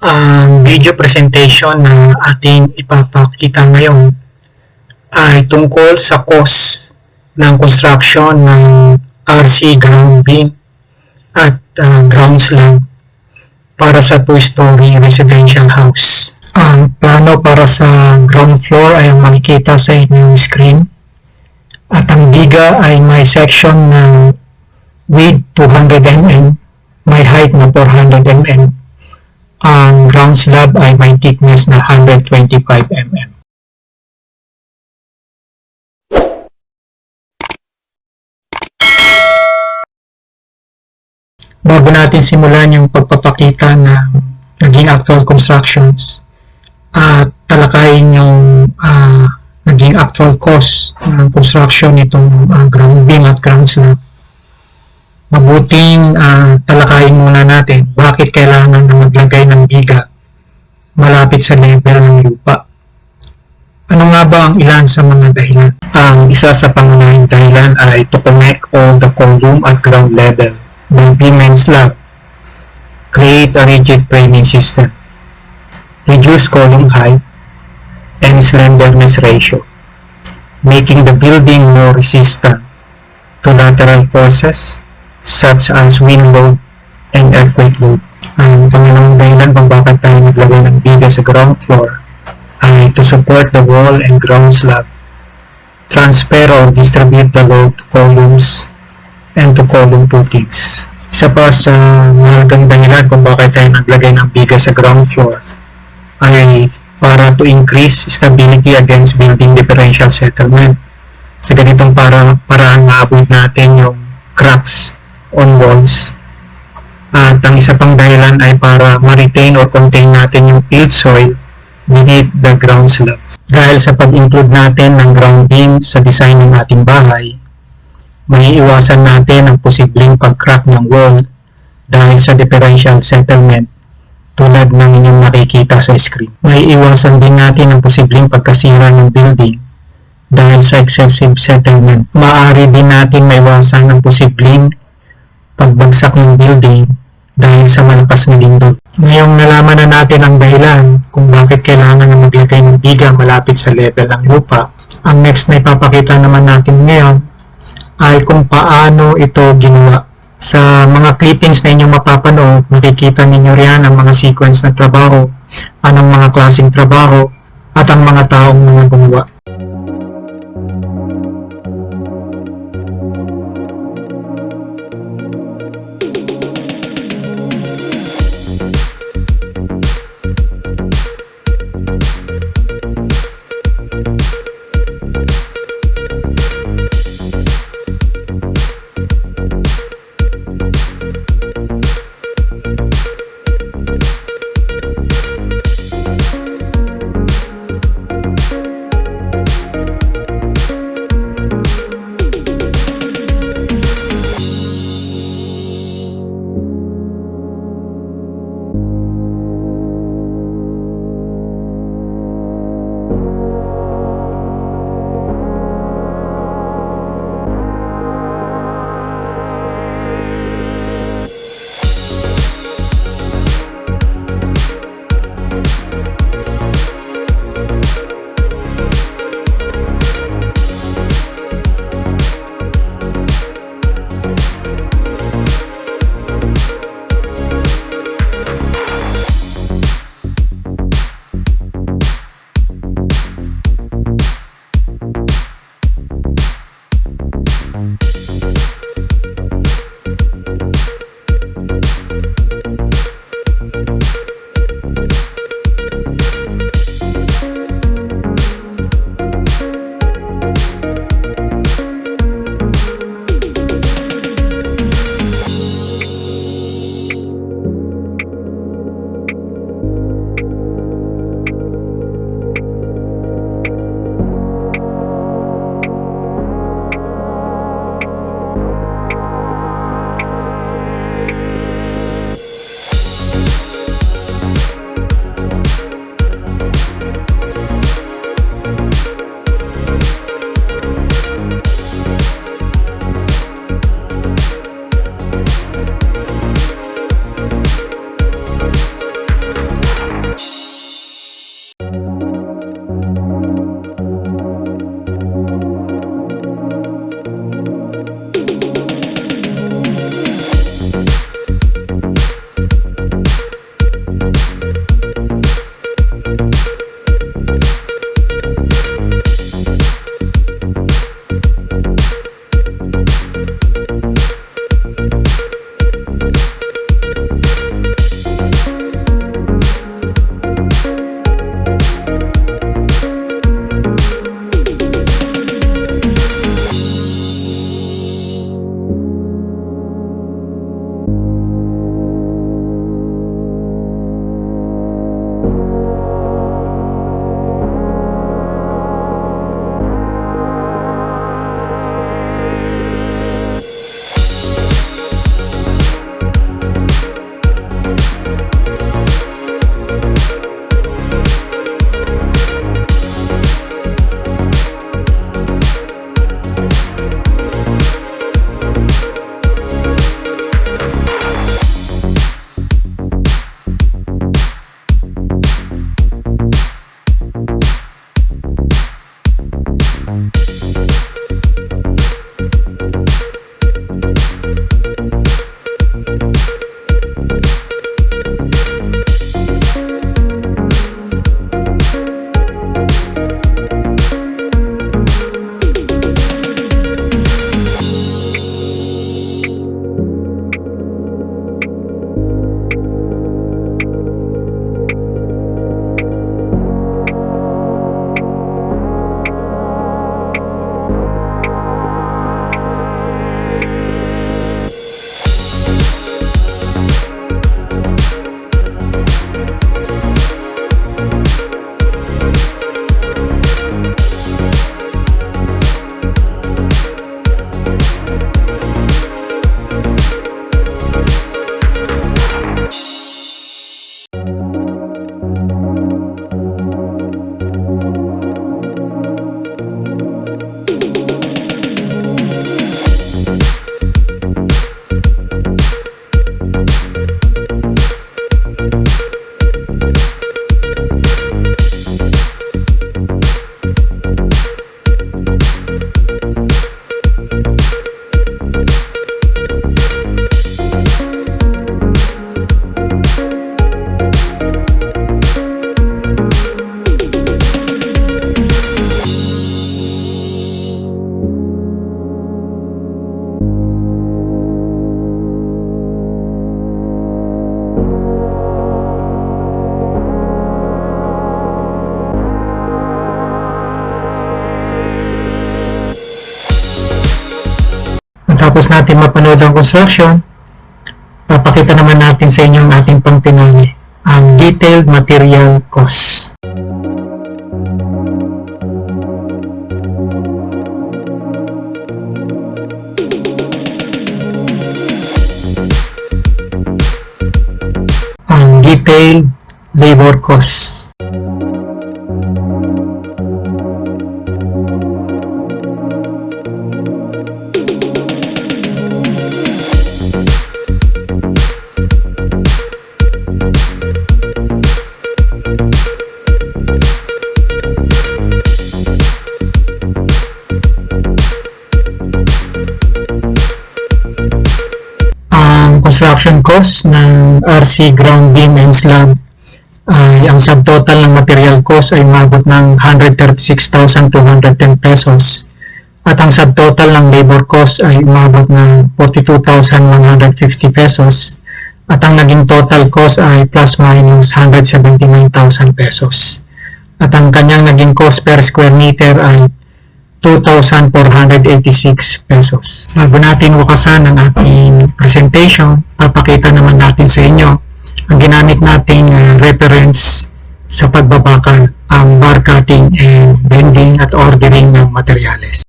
Ang video presentation na ating ipapakita ngayon ay tungkol sa cost ng construction ng RC ground beam at ah, ground slab para sa two-story residential house. Ang plano para sa ground floor ay makikita sa inyong screen at ang biga ay may section ng width 200 mm, may height na 400 mm. Ang ground slab ay may thickness na 125 mm. Bago natin simulan yung pagpapakita ng naging actual constructions at talakayin yung ah, naging actual cost ng construction nitong ah, ground beam at ground slab mabuting ah, talakayin muna natin bakit kailangan na maglagay ng biga malapit sa level ng lupa. Ano nga ba ang ilan sa mga dahilan? Ang isa sa pangunahing dahilan ay to connect all the column at ground level beam and slab. Create a rigid framing system. Reduce column height and slenderness ratio, making the building more resistant to lateral forces such as wind load and earthquake load. Ang pangalawang dahilan kung bakit tayo naglagay ng biga sa ground floor ay to support the wall and ground slab, transfer or distribute the load to columns and to column footings. Isa pa sa mahalagang dahilan kung bakit tayo naglagay ng biga sa ground floor ay para to increase stability against building differential settlement. Sa ganitong para, paraan ma-avoid natin yung cracks on walls. At ang isa pang dahilan ay para ma-retain or contain natin yung field soil beneath the ground slab. Dahil sa pag-include natin ng ground beam sa design ng ating bahay, may iwasan natin ang posibleng pag-crack ng wall dahil sa differential settlement tulad ng inyong nakikita sa screen. May iwasan din natin ang posibleng pagkasira ng building dahil sa excessive settlement. Maaari din natin maiwasan ang posibleng pagbagsak ng building dahil sa malakas na lindol. Ngayong nalaman na natin ang dahilan kung bakit kailangan na maglagay ng biga malapit sa level ng lupa, ang next na ipapakita naman natin ngayon ay kung paano ito ginawa. Sa mga clippings na inyong mapapanood, makikita ninyo riyan ang mga sequence ng trabaho, anong mga klaseng trabaho, at ang mga taong mga gumawa. Matapos natin mapanood ang construction, papakita naman natin sa inyo ang ating pangpinali, ang detailed material cost. Ang detailed labor cost. Construction cost ng RC ground beam and slab. Ay ang subtotal ng material cost ay umabot ng 136,210 pesos. At ang subtotal ng labor cost ay umabot ng 42,150 pesos. At ang naging total cost ay plus minus 179,000 pesos. At ang kanyang naging cost per square meter ay 2,486 pesos. Bago natin wakasan ang ating presentation, papakita naman natin sa inyo ang ginamit nating uh, reference sa pagbabakal, ang bar cutting and bending at ordering ng materyales.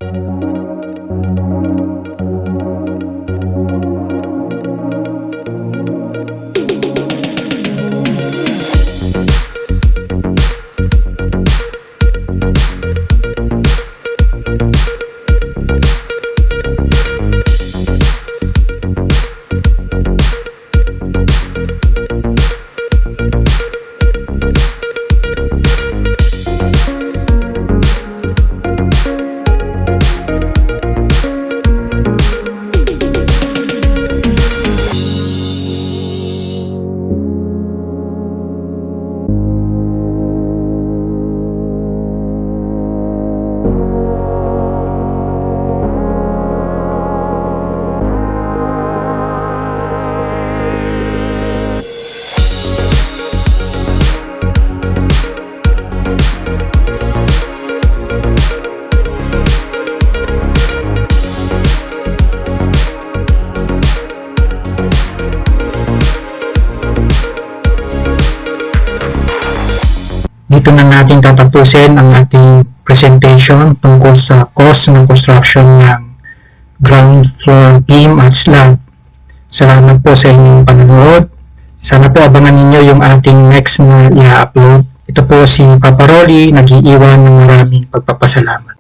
Dito na natin tatapusin ang ating presentation tungkol sa cost ng construction ng ground floor beam at slab. Salamat po sa inyong panonood. Sana po abangan ninyo yung ating next na i-upload. Ito po si Papa Rolly, nag-iiwan ng maraming pagpapasalamat.